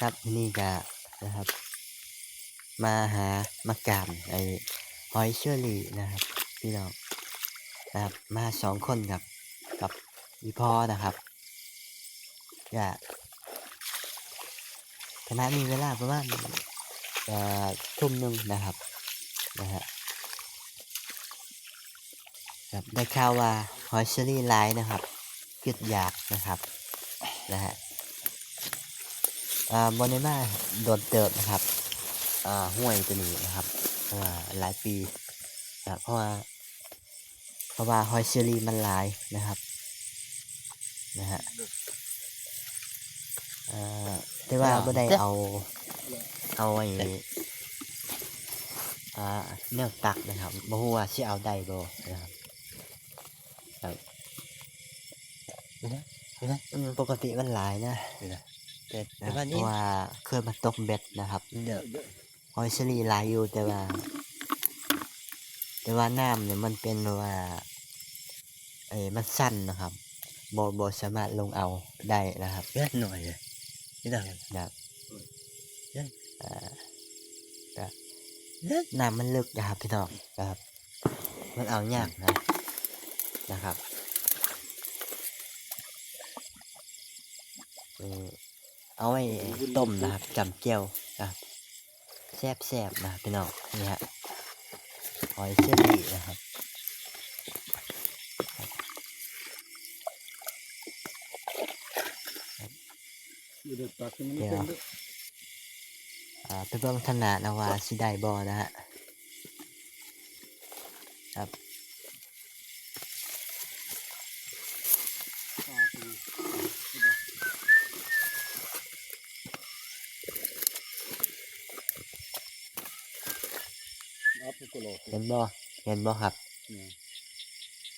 ครับนี่ก็นะครับ มาหามากามไอ้หอยเชอรี่นะครับ พี่น้องนะครับมาสองคนกับกับอีพ่อนะครับก็คณะมีเวลาประมาณเอ่อทุ่มหนึ่งนะครับนะฮะครับได้ข่าวว่าหอยเชอรี่ไลน์นะครับกึดอยากนะครับนะฮะ บอลเนมาโดนเติบนะครับอ่าห่วยตัวนี้นะครับเพราะว่าหลายปีนะครับเพราะว่าเพราะว่าฮอยเชอรี่มันหลายนะครับนะฮะอ่าแต่ว่าไม่ได้เอา เอาไอ้อ่าแนวตักนะครับบ่ฮู้ว่าสิเอาได้บ่นะครับครับนไหมเห็นไหมอืมปกติมันหลายนะนะ แต่เพว่านี้ราะว่าเคยมาตกเบ็ดนะครับเดี๋ยวหอยเชอรี่หลายอยู่แต่ว่า แต่ว่าน้ำเนี่ยมันเป็นแบบว่าเอ้ยมันสั้นนะครับบอบสามารถลงเอาได้นะครับเยอะหน่อยเลยนี่ได้แบบเอ๊ะอ่าแบบน้ำมันลึกนะครับพี่น้องนะครับ มันเอายากนะนะครับเออ เอาไว้ต้มนะครับจำเจียวนะครับแซ่บๆนะครับพี่น้องนี่ฮะหอยเชอรี่นะครับอยู่เด็กตักมันเดี๋ยวเป็นด้วยอ่าไปเบิ่งธนานะว่าสิได้บ่นะฮะครับ อ่าคือ อัพก็โลกเห็นบ่เห็นบ่ครับเนี่ย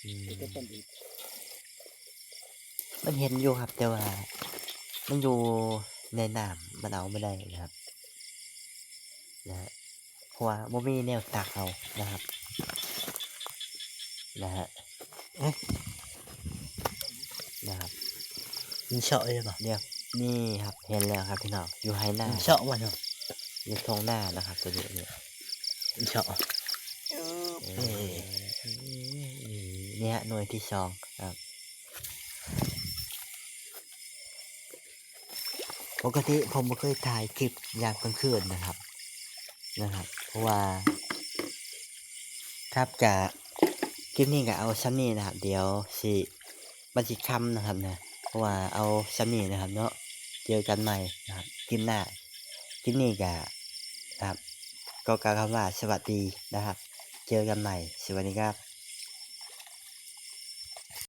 อืมก็ต้องอีกมันเห็นอยู่ครับแต่ว่า มันอยู่ในน้ำมันเอาไม่ได้นะครับนะฮะเพราะว่าบ่มีแนวตักเอานะครับ นะฮะเอ๊ะนะครับมันเฉาะเลยป่ะเรียกนี่ครับเห็นแล้วครับพี่น้องอยู่ไฮหน้ามันเฉาะมันเนาะอยู่ตรงหน้านะครับตัวนี้เนี่ยมัน เฉาะเออเนี่ยหน่วยที่สองครับ ปกติผมไม่เคยถ่ายคลิปยามกลางคืนนะครับ นะครับ เพราะว่า ครับจะคลิปนี้ก็เอาซ้ำนี้นะครับ เดี๋ยวสิบันจิคำนะครับนะ เพราะว่าเอาซ้ำนี้นะครับ เนาะ เจอกันใหม่นะครับคลิปหน้าคลิปนี้ก็ครับ ก็กล่าวคำว่าสวัสดีนะครับ เจอกันใหม่สวัสดีครับ